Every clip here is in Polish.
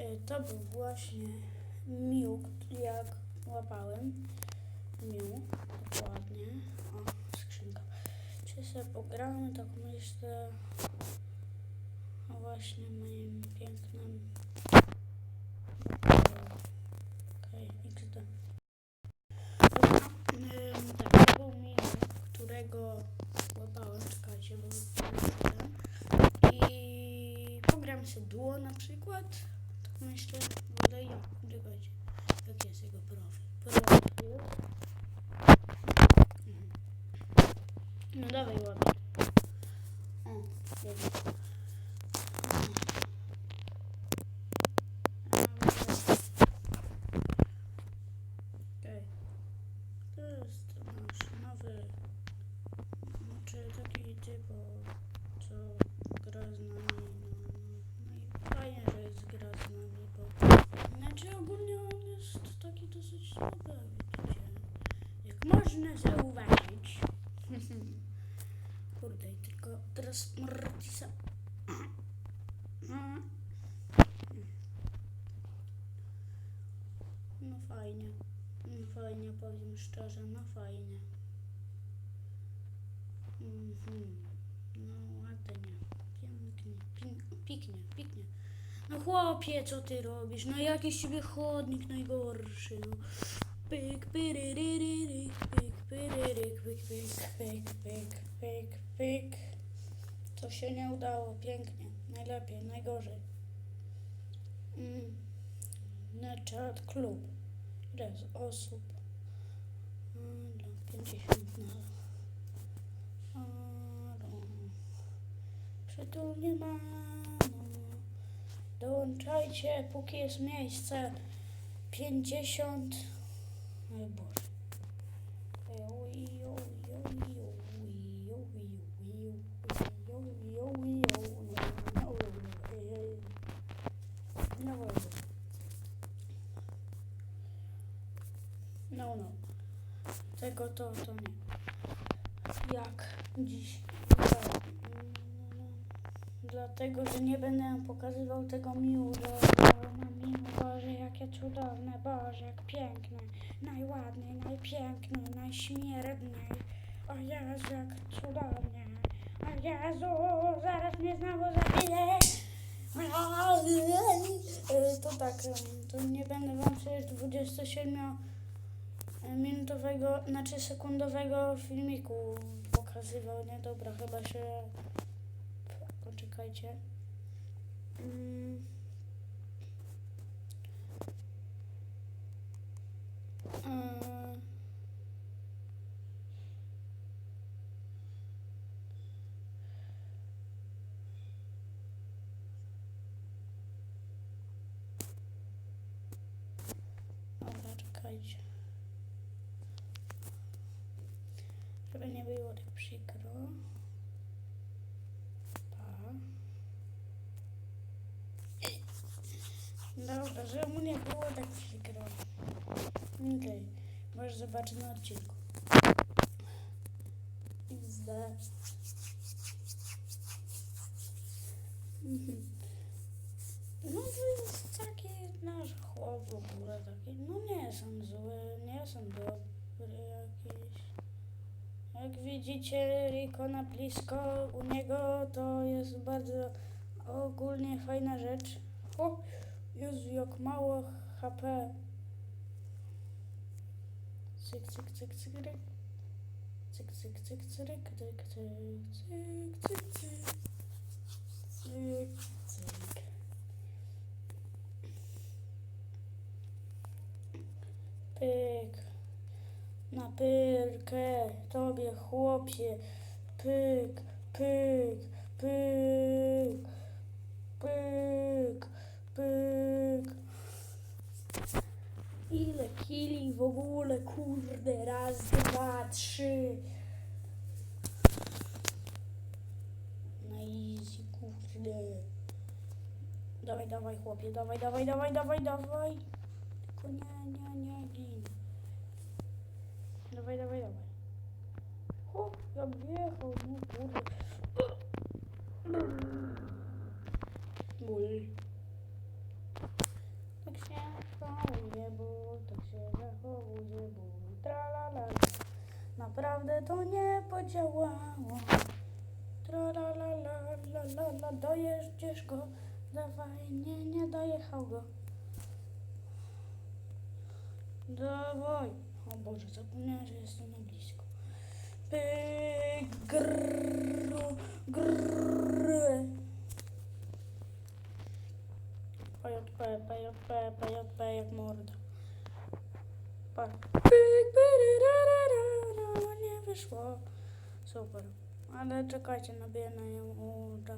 E, To był właśnie miód, jak łapałem. Miód, dokładnie. O, skrzynka. Czy sobie pogramy, tak myślę, o właśnie moim pięknym... Okej, XD. Dobra, ym, tak, to był miód, którego łapałem, czekajcie, bo. I pogram sobie duo na przykład. Myślę, wolę ja. Czekajcie. Jak jest jego profil? Profil. Mhm. No dawaj ładnie. O, dobra. Okej. To jest nasz nowy, znaczy taki typ, co gra z nami. No, no i fajnie, że jest gra z nami, bo znaczy ogólnie on jest taki dosyć nowy, widzicie. Jak można zauważyć. Kurde, tylko teraz Mortisa. No fajnie. No fajnie, powiem szczerze, no fajnie. Mhm. No ładnie, pięknie, piknie. No chłopie, co ty robisz? No jakiś ciebie chodnik najgorszy. No. Pyk, pyryryryryk, pyk, pyryryk, pyk, pyk, pyk, pyk, pyk, pyk. To się nie udało, pięknie, najlepiej, najgorzej. Mm. Na czat klub. Ile jest osób? Mm, Dla 50 na... Aro. Przytulnie mamo. Dołączajcie, póki jest miejsce. 50... Oj Boże. No, no. Tego to, to nie. Jak dziś. Dlatego, że nie będę pokazywał tego. Na miód, Boże, jakie cudowne, Boże, jak piękne. Najładniej, najpiękniej, najśmierdniej. O Jezu, jak cudownie. O Jezu, zaraz mnie znowu zabije. To tak, to nie będę wam przecież 27 minutowego, znaczy sekundowego filmiku pokazywał, nie? Dobra, chyba się... Poczekajcie. Mm. Dobra, czekajcie. Żeby nie było tak przykro. Dobra, żeby mu nie było tak przykro. Okej, może zobaczyć na odcinku. XD. Mhm. No to jest taki nasz chłop w ogóle taki, no nie są zły, nie są dobry jakiś. Jak widzicie Riko na blisko u niego to jest bardzo ogólnie fajna rzecz. Jezu, jak mało HP. Cyk, cyk, cyk, cyk, cyk. Cyk, cyk, cyk, cyk, cyk, cyk, cyk, cyk. Cyk, cyk. Pyk. Na pyrkę, tobie chłopie. Pyk, pyk, pyk, pyk. pyk. Ile kili w ogóle, kurde, raz, dwa, trzy. Na easy, kurde. Dawaj, dawaj, chłopie, dawaj, dawaj, dawaj, dawaj, dawaj. Tylko nie, nie, nie, gin. Dawaj, dawaj, dawaj. O, jak wjechał, no kurde. Ból. Tak się zachowuje ból, tak się zachowuje ból, tralalala. Naprawdę to nie podziałało. Tralalala, dojeżdżesz go, dawaj, nie, nie dojechał go. Dawaj. O Boże, zapomniałem, że jestem na blisko. Pyk, grrr, grrr. Pająk, pająk, pająk, pająk, pająk, pająk, morda. Nie wyszło. Super. Ale czekajcie, nabiję na nią uda.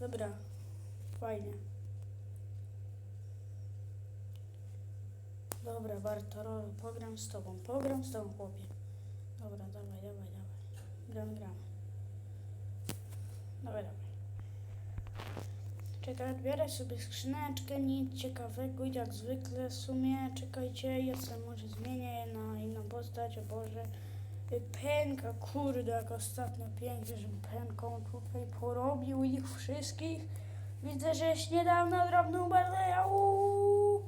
Dobra. Fajnie. Dobra, Bartolo, pogram z tobą, pogram z tobą, chłopie. Dobra, dawaj, dawaj, dawaj. Gram, gram. Dawaj, dawaj. Czekaj, odbieraj sobie skrzyneczkę, nic ciekawego, jak zwykle w sumie. Czekajcie, ja sobie może zmienię na inną postać, o Boże. Pęka, kurde, jak ostatnio pięknie, że pęką tutaj porobił ich wszystkich. Widzę, że już niedawno drobną Barleya, uuu.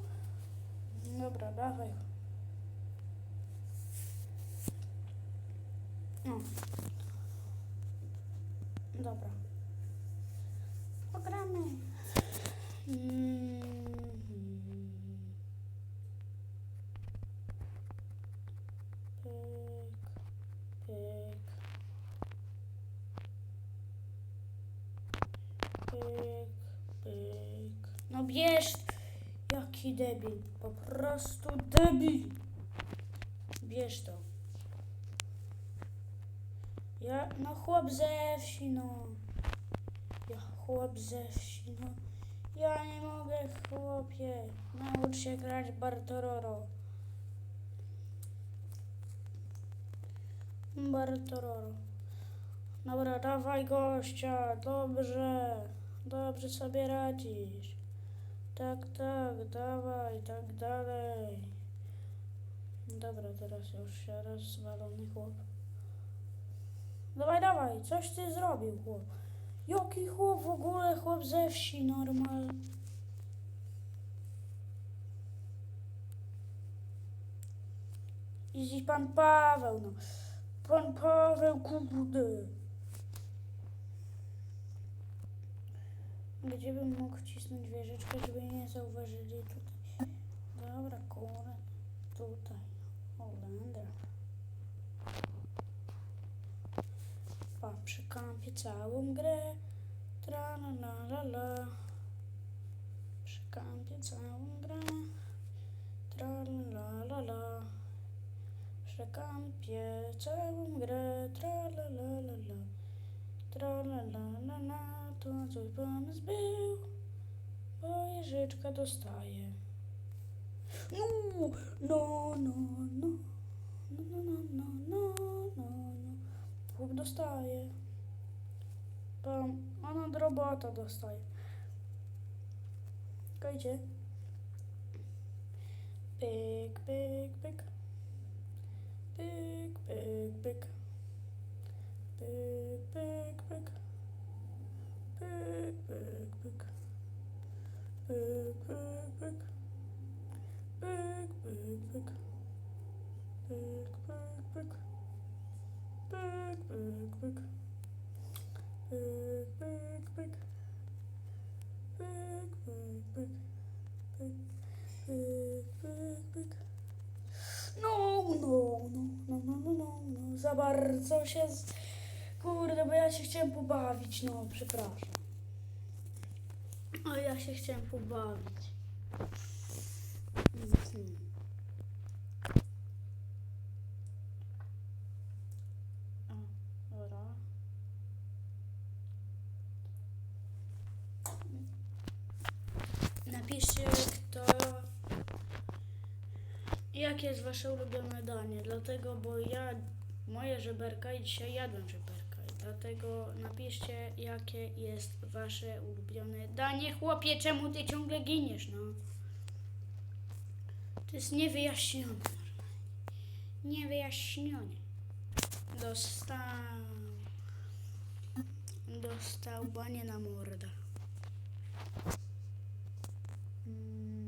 Dobra, dawaj. No. Dobra. Pogramy. Mm. Pyk, pyk. Pyk, pyk. No bierz! Jaki debil. Po prostu debil. Bierz to. Ja, no chłop ze wsi, no. Ja chłop ze wsi, no. Ja nie mogę, chłopie. Naucz się grać Bartororo. Bartororo. Dobra, dawaj gościa. Dobrze. Dobrze sobie radzisz. Tak, tak, dawaj, tak dalej. Dobra, teraz już się rozwalony chłop. Dawaj, dawaj, coś ty zrobił, chłop. Jaki chłop w ogóle, chłop ze wsi, normal. I pan Paweł, no. Pan Paweł, kurde. Gdzie bym mógł wcisnąć wieżyczkę, żeby nie zauważyli tutaj. Dobra, kurde. Tutaj. Holender. Pa, przekampię całą grę. Tra la la la la. Przekampię całą grę. Tra la la la la. Przekampię całą grę. Tra la la la la. Tra la la la la. To coś pomysł był. Bo jeżyczka dostaje. No, no, no, no. No, no, no, no, no, no, no. Chłop dostaje. Tam, ona od robota dostaje. Czekajcie. Pyk, pyk, pyk. Pyk, pyk, pyk. Pyk, pyk, pyk. Pyk, pyk, pyk. Pyk, pyk, pyk. Pyk, pyk, pyk. Pyk, pyk, pyk. Pyk, pyk, pyk. Pyk, pyk, pyk. Pyk, pyk, pyk. Pyk, pyk, pyk, pyk. No, no, no, no, no, no, no, no, za bardzo się... Z... Kurde, bo ja się chciałem pobawić, no, przepraszam. A ja się chciałem pobawić. Mhm. O, dobra. Napiszcie, kto... Jakie jest wasze ulubione danie? Dlatego, bo ja moje żeberka i dzisiaj jadłem żeberka. Dlatego napiszcie, jakie jest wasze ulubione danie. Chłopie, czemu ty ciągle giniesz, no? To jest niewyjaśnione. Niewyjaśnione. Dostał. dostał banie na mordę. Mm.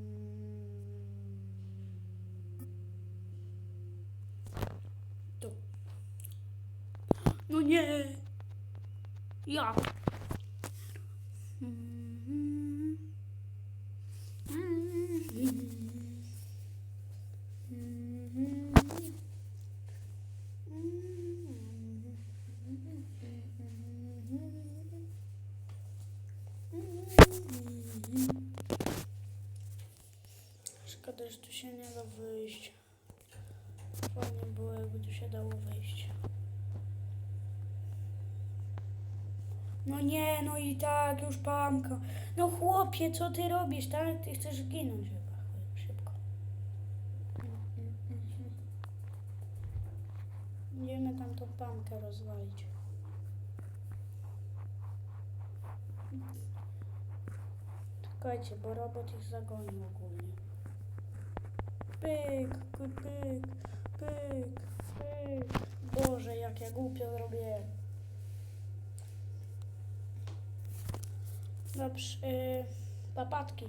Tu. No nie! Ja! Mm. Szkoda, że tu się nie da wyjść. Fajnie było, jakby tu się dało wejść. No nie, no i tak, już pamka. No chłopie, co ty robisz, tak? Ty chcesz ginąć chyba. Szybko. Idziemy tam tą pamkę rozwalić. Czekajcie, bo robot ich zagonił ogólnie. Pyk, pyk, pyk, pyk, pyk. Boże, jak ja głupio zrobiłem. Dobrze, yy, papatki.